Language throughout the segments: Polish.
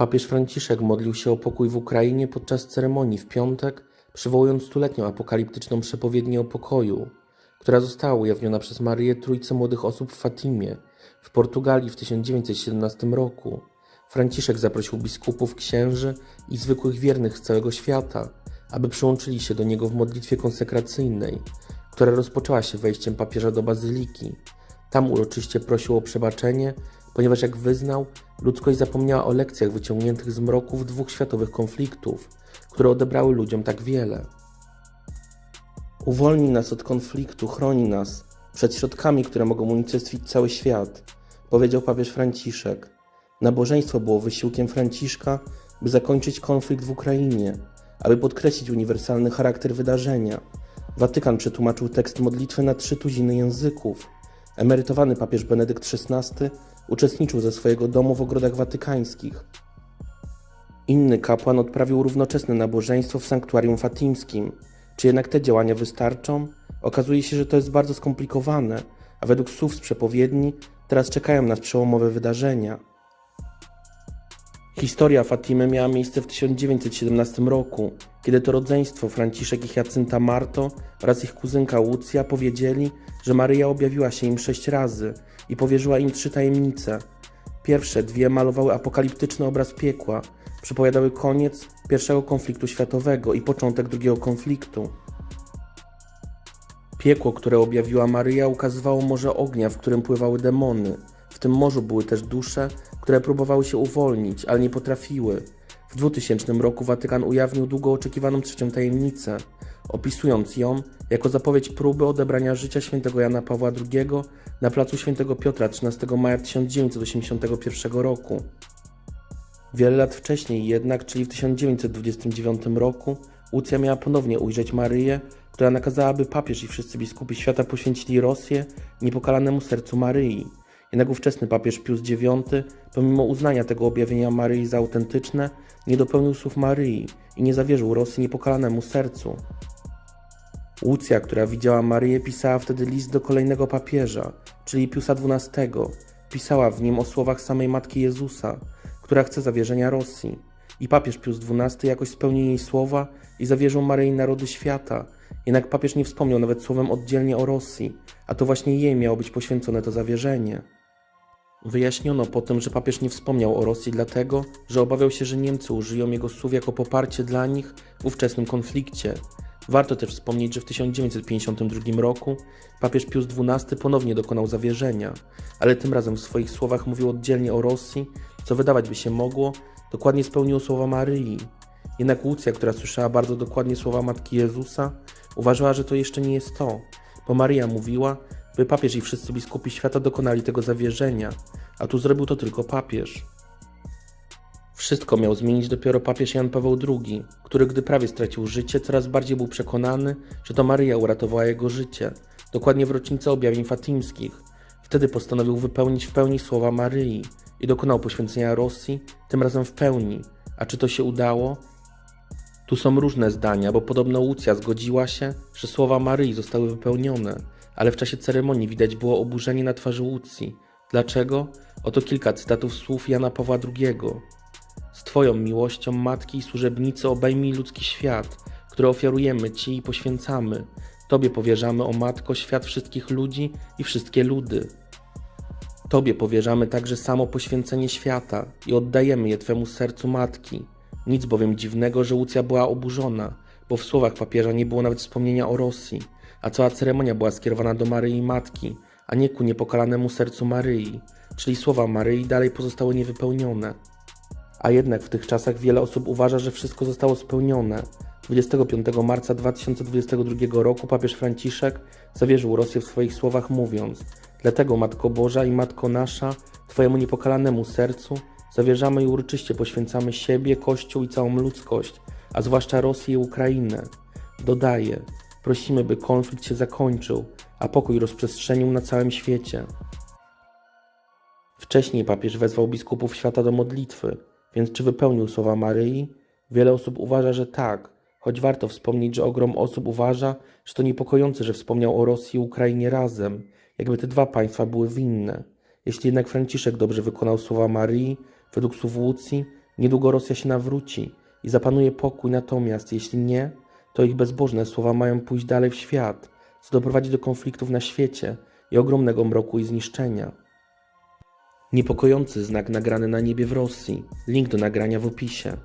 Papież Franciszek modlił się o pokój w Ukrainie podczas ceremonii w piątek, przywołując stuletnią apokaliptyczną przepowiednię o pokoju, która została ujawniona przez Maryję Trójce Młodych Osób w Fatimie w Portugalii w 1917 roku. Franciszek zaprosił biskupów, księży i zwykłych wiernych z całego świata, aby przyłączyli się do niego w modlitwie konsekracyjnej, która rozpoczęła się wejściem papieża do bazyliki. Tam uroczyście prosił o przebaczenie, ponieważ jak wyznał, ludzkość zapomniała o lekcjach wyciągniętych z mroków dwóch światowych konfliktów, które odebrały ludziom tak wiele. Uwolnij nas od konfliktu, chroni nas przed środkami, które mogą unicestwić cały świat, powiedział papież Franciszek. Nabożeństwo było wysiłkiem Franciszka, by zakończyć konflikt w Ukrainie, aby podkreślić uniwersalny charakter wydarzenia. Watykan przetłumaczył tekst modlitwy na trzy tuziny języków. Emerytowany papież Benedykt XVI uczestniczył ze swojego domu w ogrodach watykańskich. Inny kapłan odprawił równoczesne nabożeństwo w sanktuarium fatimskim. Czy jednak te działania wystarczą? Okazuje się, że to jest bardzo skomplikowane, a według słów z przepowiedni teraz czekają nas przełomowe wydarzenia. Historia Fatimy miała miejsce w 1917 roku, kiedy to rodzeństwo Franciszek i Hiacynta Marto oraz ich kuzynka Łucja powiedzieli, że Maryja objawiła się im sześć razy i powierzyła im trzy tajemnice. Pierwsze dwie malowały apokaliptyczny obraz piekła, przypowiadały koniec pierwszego konfliktu światowego i początek drugiego konfliktu. Piekło, które objawiła Maryja, ukazywało morze ognia, w którym pływały demony. W tym morzu były też dusze, które próbowały się uwolnić, ale nie potrafiły. W 2000 roku Watykan ujawnił długo oczekiwaną trzecią tajemnicę, opisując ją jako zapowiedź próby odebrania życia świętego Jana Pawła II na placu świętego Piotra 13 maja 1981 roku. Wiele lat wcześniej jednak, czyli w 1929 roku, Łucja miała ponownie ujrzeć Maryję, która nakazała, by papież i wszyscy biskupi świata poświęcili Rosję niepokalanemu sercu Maryi. Jednak ówczesny papież Pius IX, pomimo uznania tego objawienia Maryi za autentyczne, nie dopełnił słów Maryi i nie zawierzył Rosji niepokalanemu sercu. Łucja, która widziała Maryję, pisała wtedy list do kolejnego papieża, czyli Piusa XII. Pisała w nim o słowach samej Matki Jezusa, która chce zawierzenia Rosji. I papież Pius XII jakoś spełnił jej słowa i zawierzył Maryi narody świata. Jednak papież nie wspomniał nawet słowem oddzielnie o Rosji, a to właśnie jej miało być poświęcone to zawierzenie. Wyjaśniono potem, że papież nie wspomniał o Rosji dlatego, że obawiał się, że Niemcy użyją jego słów jako poparcie dla nich w ówczesnym konflikcie. Warto też wspomnieć, że w 1952 roku papież Pius XII ponownie dokonał zawierzenia, ale tym razem w swoich słowach mówił oddzielnie o Rosji, co wydawać by się mogło, dokładnie spełniło słowa Maryi. Jednak Łucja, która słyszała bardzo dokładnie słowa Matki Jezusa, uważała, że to jeszcze nie jest to, bo Maryja mówiła, by papież i wszyscy biskupi świata dokonali tego zawierzenia, a tu zrobił to tylko papież. Wszystko miał zmienić dopiero papież Jan Paweł II, który gdy prawie stracił życie, coraz bardziej był przekonany, że to Maryja uratowała jego życie, dokładnie w rocznicę objawień fatimskich. Wtedy postanowił wypełnić w pełni słowa Maryi i dokonał poświęcenia Rosji, tym razem w pełni. A czy to się udało? Tu są różne zdania, bo podobno Łucja zgodziła się, że słowa Maryi zostały wypełnione, ale w czasie ceremonii widać było oburzenie na twarzy Łucji. Dlaczego? Oto kilka cytatów słów Jana Pawła II. Z Twoją miłością, Matki i służebnicy, obejmij ludzki świat, który ofiarujemy Ci i poświęcamy. Tobie powierzamy, o Matko, świat wszystkich ludzi i wszystkie ludy. Tobie powierzamy także samo poświęcenie świata i oddajemy je Twemu sercu Matki. Nic bowiem dziwnego, że Łucja była oburzona, bo w słowach papieża nie było nawet wspomnienia o Rosji, a cała ceremonia była skierowana do Maryi Matki, a nie ku niepokalanemu sercu Maryi, czyli słowa Maryi dalej pozostały niewypełnione. A jednak w tych czasach wiele osób uważa, że wszystko zostało spełnione. 25 marca 2022 roku papież Franciszek zawierzył Rosję w swoich słowach mówiąc Dlatego Matko Boża i Matko nasza, Twojemu niepokalanemu sercu, zawierzamy i uroczyście poświęcamy siebie, Kościół i całą ludzkość, a zwłaszcza Rosję i Ukrainę. Dodaje, prosimy, by konflikt się zakończył, a pokój rozprzestrzenił na całym świecie. Wcześniej papież wezwał biskupów świata do modlitwy, więc czy wypełnił słowa Maryi? Wiele osób uważa, że tak, choć warto wspomnieć, że ogrom osób uważa, że to niepokojące, że wspomniał o Rosji i Ukrainie razem, jakby te dwa państwa były winne. Jeśli jednak Franciszek dobrze wykonał słowa Maryi, według słów Łucji, Niedługo Rosja się nawróci i zapanuje pokój, natomiast jeśli nie, to ich bezbożne słowa mają pójść dalej w świat, co doprowadzi do konfliktów na świecie i ogromnego mroku i zniszczenia. Niepokojący znak nagrany na niebie w Rosji. Link do nagrania w opisie.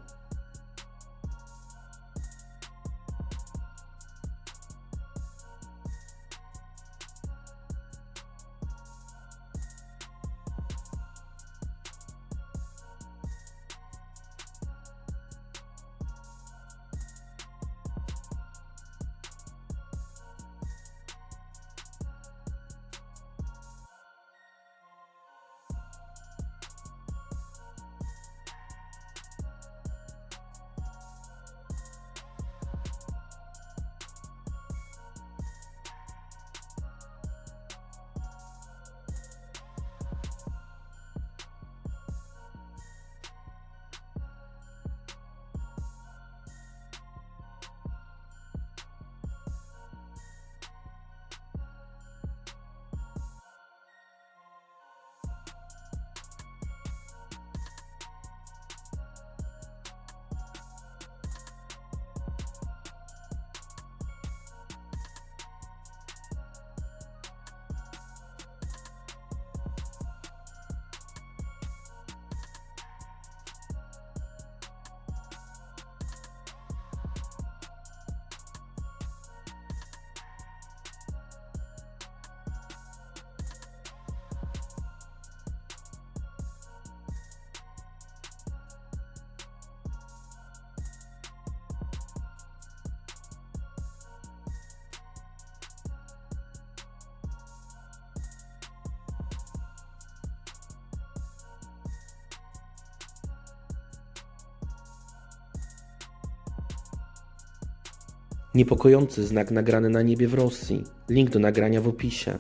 Niepokojący znak nagrany na niebie w Rosji. Link do nagrania w opisie.